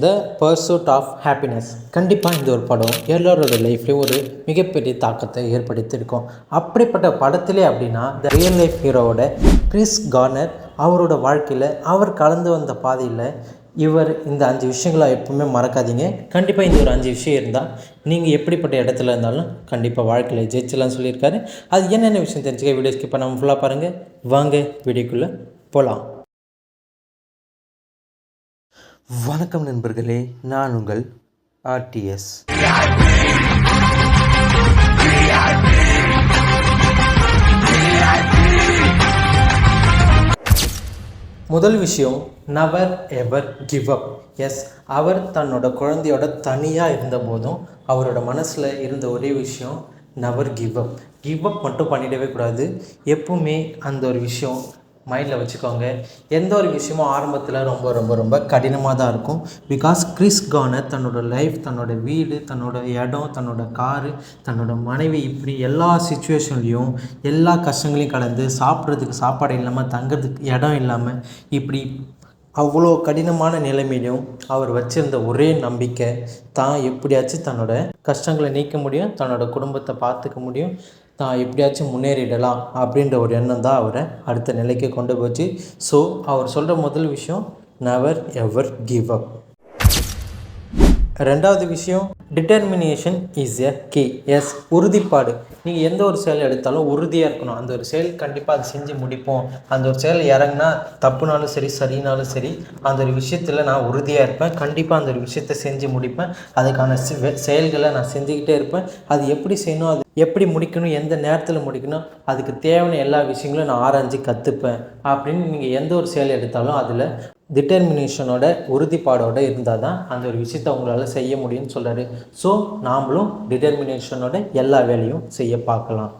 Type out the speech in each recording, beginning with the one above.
The pursuit of happiness கண்டிப்பாக இந்த ஒரு படம் எல்லோரோட லைஃப்லேயும் ஒரு மிகப்பெரிய தாக்கத்தை ஏற்படுத்தியிருக்கும். அப்படிப்பட்ட படத்திலே அப்படின்னா த ரியல் லைஃப் ஹீரோவோட கிறிஸ் கார்னர் அவரோட வாழ்க்கையில் அவர் கலந்து வந்த பாதையில் இவர் இந்த அஞ்சு விஷயங்களை எப்பவுமே மறக்காதீங்க. கண்டிப்பாக இந்த ஒரு அஞ்சு விஷயம் இருந்தால் நீங்கள் எப்படிப்பட்ட இடத்துல இருந்தாலும் கண்டிப்பாக வாழ்க்கையில் ஜெயிச்சலாம்னு சொல்லியிருக்காரு. அது என்னென்ன விஷயம் தெரிஞ்சுக்க வீடியோ ஸ்கிப் பண்ணாமல் ஃபுல்லாக பாருங்கள் வாங்க வீடியோக்குள்ளே போகலாம் வணக்கம் நண்பர்களே நான் உங்கள் ஆர்டிஎஸ். முதல் விஷயம் நவர் எவர் கிவ் அப் எஸ் அவர் தன்னோட குழந்தையோட தனியாக இருந்தபோதும் அவரோட மனசில் இருந்த ஒரே விஷயம் நவர் கிவ் அப் கிவ் அப் மட்டும் பண்ணிடவே கூடாது. எப்பவுமே அந்த ஒரு விஷயம் மைண்டில் வச்சுக்கோங்க. எந்த ஒரு விஷயமும் ஆரம்பத்தில் ரொம்ப ரொம்ப ரொம்ப கடினமாக தான் இருக்கும். பிகாஸ் கிறிஸ் கார்னர் தன்னோட லைஃப் தன்னோட வீடு தன்னோட இடம் தன்னோட காரு தன்னோட மனைவி இப்படி எல்லா சுச்சுவேஷன்லேயும் எல்லா கஷ்டங்களையும் கலந்து சாப்பிட்றதுக்கு சாப்பாடு இல்லாமல் தங்குறதுக்கு இடம் இல்லாமல் இப்படி அவ்வளோ கடினமான நிலைமையிலும் அவர் வச்சிருந்த ஒரே நம்பிக்கை தான் எப்படியாச்சும் தன்னோட கஷ்டங்களை நீக்க முடியும் தன்னோட குடும்பத்தை பார்த்துக்க முடியும். தான் எப்படியாச்சும் முன்னேறிடலாம் அப்படின்ற ஒரு எண்ணம் தான் அவரை அடுத்த நிலைக்கு கொண்டு போச்சு. ஸோ அவர் சொல்கிற முதல் விஷயம் நெவர் எவர் கிவ் அப் ரெண்டாவது விஷயம் determination is a K S உறுதிப்பாடு. நீங்கள் எந்த ஒரு செயல் எடுத்தாலும் உறுதியாக இருக்கணும். அந்த ஒரு செயல் கண்டிப்பாக அது செஞ்சு முடிப்போம். அந்த ஒரு செயல் இறங்குனா தப்புனாலும் சரி சரினாலும் சரி அந்த ஒரு விஷயத்தில் நான் உறுதியாக இருப்பேன். கண்டிப்பாக அந்த ஒரு விஷயத்தை செஞ்சு முடிப்பேன். அதுக்கான செயல்களை நான் செஞ்சுக்கிட்டே இருப்பேன். அது எப்படி செய்யணும் அது எப்படி முடிக்கணும் எந்த நேரத்தில் முடிக்கணும் அதுக்கு தேவையான எல்லா விஷயங்களும் நான் ஆராய்ஞ்சு கற்றுப்பேன் அப்படின்னு நீங்கள் எந்த ஒரு செயல் எடுத்தாலும் அதில் டிட்டர்மினேஷனோட உறுதிப்பாடோடு இருந்தால் தான் அந்த ஒரு விஷயத்தை உங்களால் செய்ய முடியும்னு சொல்கிறாரு ஸோ நாமளும் டிட்டர்மினேஷனோட எல்லா வேலையும் செய்ய பார்க்கலாம்.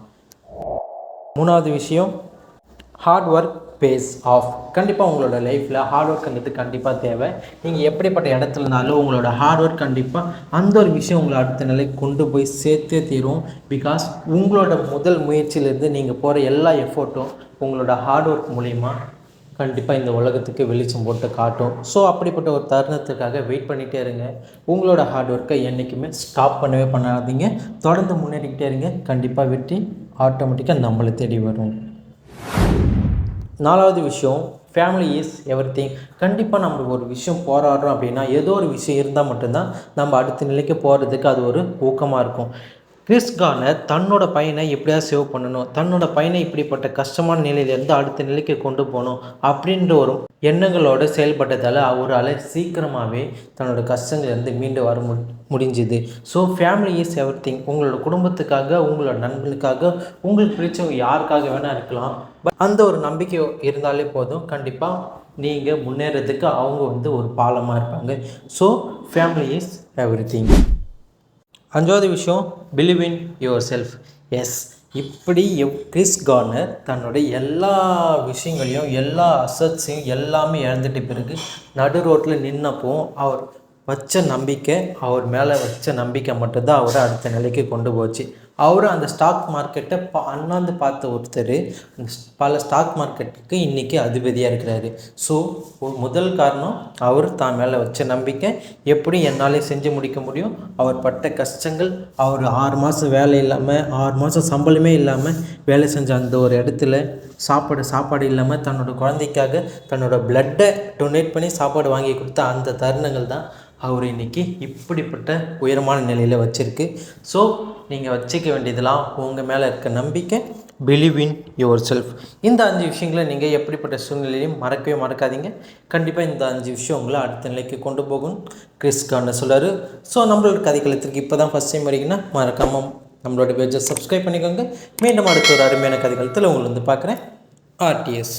மூணாவது விஷயம் ஹார்ட் ஒர்க் பேஸ் ஆஃப் கண்டிப்பாக உங்களோட லைஃப்பில் ஹார்ட் ஒர்க்ன்றது கண்டிப்பாக தேவை. நீங்கள் எப்படிப்பட்ட இடத்துல இருந்தாலும் உங்களோட ஹார்ட் ஒர்க் கண்டிப்பாக அந்த ஒரு விஷயம் உங்களை அடுத்த நிலைக்கு கொண்டு போய் சேர்த்தே தீரும். பிகாஸ் உங்களோட முதல் முயற்சியிலேருந்து நீங்கள் போகிற எல்லா எஃபோர்ட்டும் உங்களோட ஹார்ட் ஒர்க் மூலிமா கண்டிப்பாக இந்த உலகத்துக்கு வெளிச்சம் போட்டு காட்டும். ஸோ அப்படிப்பட்ட ஒரு தருணத்துக்காக வெயிட் பண்ணிகிட்டே இருங்க. உங்களோட ஹார்ட் ஒர்க்கை என்றைக்குமே ஸ்டாப் பண்ணவே பண்ணாதீங்க. தொடர்ந்து முன்னேறிக்கிட்டே இருங்க. கண்டிப்பாக வெற்றி ஆட்டோமேட்டிக்காக நம்மளை தேடி வரும். நாலாவது விஷயம் ஃபேமிலி இஸ் எவ்ரி திங் கண்டிப்பாக நம்ம ஒரு விஷயம் போராடுறோம் அப்படின்னா ஏதோ ஒரு விஷயம் இருந்தால் மட்டும்தான் நம்ம அடுத்த நிலைக்கு போகிறதுக்கு அது ஒரு ஊக்கமாக இருக்கும். கிறிஸ் கார்னர் தன்னோட பையனை எப்படியாவது சேவ் பண்ணணும். தன்னோட பையனை இப்படிப்பட்ட கஷ்டமான நிலையிலேருந்து அடுத்த நிலைக்கு கொண்டு போகணும் அப்படின்ற ஒரு எண்ணங்களோடு செயல்பட்டதால் அவரால் சீக்கிரமாகவே தன்னோட கஷ்டங்கள்லேருந்து மீண்டு வர மு முடிஞ்சுது. So family is everything உங்களோட குடும்பத்துக்காக உங்களோட நண்பனுக்காக உங்களுக்கு பிடிச்சவங்க யாருக்காக வேணால் இருக்கலாம். பட் அந்த ஒரு நம்பிக்கை இருந்தாலே போதும். கண்டிப்பாக நீங்கள் முன்னேறதுக்கு அவங்க வந்து ஒரு பாலமாக இருப்பாங்க. So family is everything அஞ்சாவது விஷயம் பிலீவ் இன் யுவர் செல்ஃப் எஸ் இப்படி எவ் கிறிஸ் கார்னர் தன்னுடைய எல்லா விஷயங்களையும் எல்லா அசட்ஸையும் எல்லாமே இழந்துட்ட பிறகு நடு ரோட்டில் நின்னப்போ அவர் வச்ச நம்பிக்கை அவர் மேலே வச்ச நம்பிக்கை மட்டும்தான் அவரை அடுத்த நிலைக்கு கொண்டு போச்சு. அவர் அந்த ஸ்டாக் மார்க்கெட்டை பா அண்ணாந்து பார்த்த ஒருத்தர் பல ஸ்டாக் மார்க்கெட்டுக்கு இன்றைக்கி அதிபதியாக இருக்கிறாரு. ஸோ முதல் காரணம் அவர் தான் மேலே வச்ச நம்பிக்கை. எப்படி என்னாலே செஞ்சு முடிக்க முடியும்? அவர் பட்ட கஷ்டங்கள் அவர் ஆறு மாதம் வேலை இல்லாமல் ஆறு மாதம் சம்பளமே இல்லாமல் வேலை செஞ்ச அந்த ஒரு இடத்துல சாப்பாடு சாப்பாடு இல்லாமல் தன்னோட குழந்தைக்காக தன்னோட பிளட்டை டொனேட் பண்ணி சாப்பாடு வாங்கி கொடுத்த அந்த தருணங்கள் தான் அவர் இன்னைக்கு இப்படிப்பட்ட உயரமான நிலையில் வச்சுருக்கு. ஸோ நீங்கள் வச்சுக்க வேண்டியதெல்லாம் உங்கள் மேலே இருக்க நம்பிக்கை பிலீவ் இன் யுவர் செல்ஃப் இந்த அஞ்சு விஷயங்களை நீங்கள் எப்படிப்பட்ட சூழ்நிலையும் மறக்கவே மறக்காதீங்க. கண்டிப்பாக இந்த அஞ்சு விஷயம் உங்களை அடுத்த நிலைக்கு கொண்டு போகும். கிறிஸ் கார்னர் சொல்றாரு ஸோ நம்மளோட கதைக்களத்திற்கு இப்போ தான் ஃபஸ்ட் டைம் வரீங்கன்னா மறக்காமல் நம்மளோட பேஜை சப்ஸ்கிரைப் பண்ணிக்கோங்க. மீண்டும் அடுத்த ஒரு அருமையான கதைக்களத்தில் உங்களை வந்து பார்க்குறேன். ஆர்டிஎஸ்